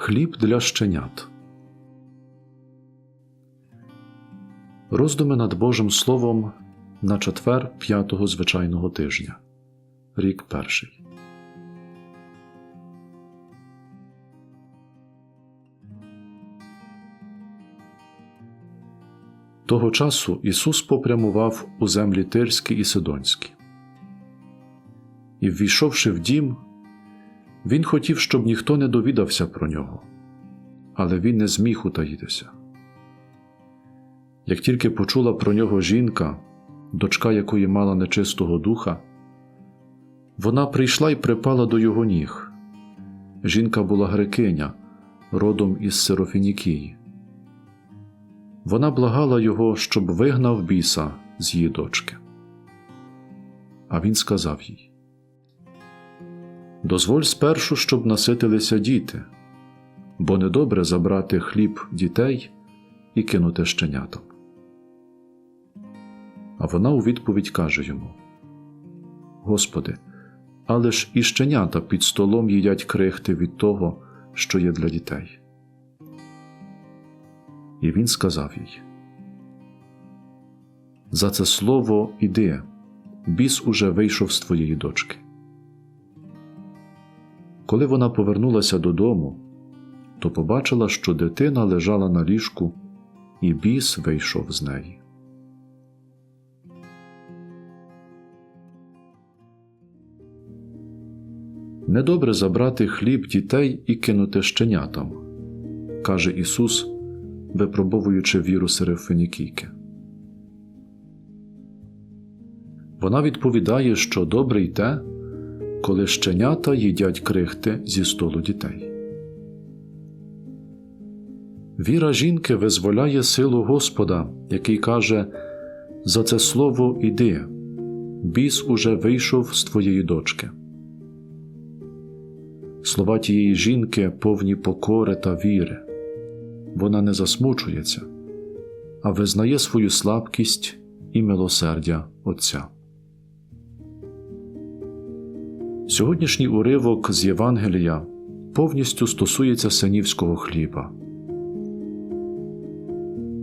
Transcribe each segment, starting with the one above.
Хліб для щенят. Роздуми над Божим Словом на четвер п'ятого звичайного тижня. Рік перший. Того часу Ісус попрямував у землі Тирські і Сидонські. І, ввійшовши в дім, він хотів, щоб ніхто не довідався про нього, але він не зміг утаїтися. Як тільки почула про нього жінка, дочка якої мала нечистого духа, вона прийшла і припала до його ніг. Жінка була грекиня, родом із Сирофінікії. Вона благала його, щоб вигнав біса з її дочки. А він сказав їй: Дозволь спершу, щоб наситилися діти, бо недобре забрати хліб дітей і кинути щенятам. А вона у відповідь каже йому: Господи, але ж і щенята під столом їдять крихти від того, що є для дітей. І він сказав їй: За це слово іди, біс уже вийшов з твоєї дочки. Коли вона повернулася додому, то побачила, що дитина лежала на ліжку, і біс вийшов з неї. Недобре забрати хліб дітей і кинути щенятам, каже Ісус, випробовуючи віру Серафинікійки. Вона відповідає, що добре й те, коли щенята їдять крихти зі столу дітей. Віра жінки визволяє силу Господа, який каже За це слово іди, біс уже вийшов з твоєї дочки. Слова тієї жінки повні покори та віри. Вона не засмучується, а визнає свою слабкість і милосердя Отця. Сьогоднішній уривок з Євангелія повністю стосується синівського хліба.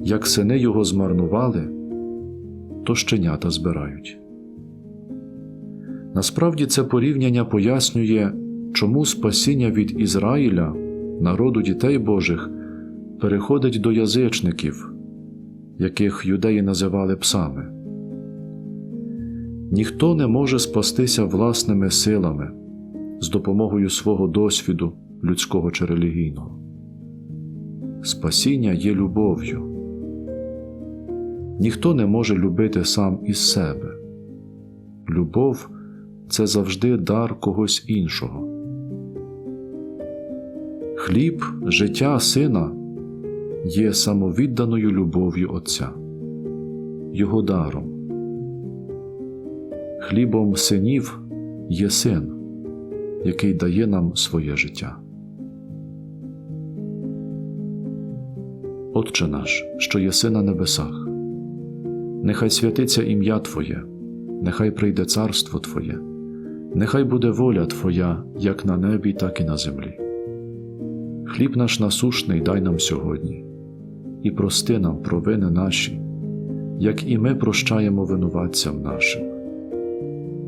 Як сини його змарнували, то щенята збирають. Насправді це порівняння пояснює, чому спасіння від Ізраїля, народу дітей Божих, переходить до язичників, яких юдеї називали псами. Ніхто не може спастися власними силами з допомогою свого досвіду людського чи релігійного. Спасіння є любов'ю. Ніхто не може любити сам із себе. Любов це завжди дар когось іншого. Хліб, життя сина є самовідданою любов'ю Отця, Його даром. Хлібом синів є син, який дає нам своє життя. Отче наш, що єси на небесах, нехай святиться ім'я Твоє, нехай прийде царство Твоє, нехай буде воля Твоя як на небі, так і на землі. Хліб наш насушний дай нам сьогодні, і прости нам провини наші, як і ми прощаємо винуватцям нашим.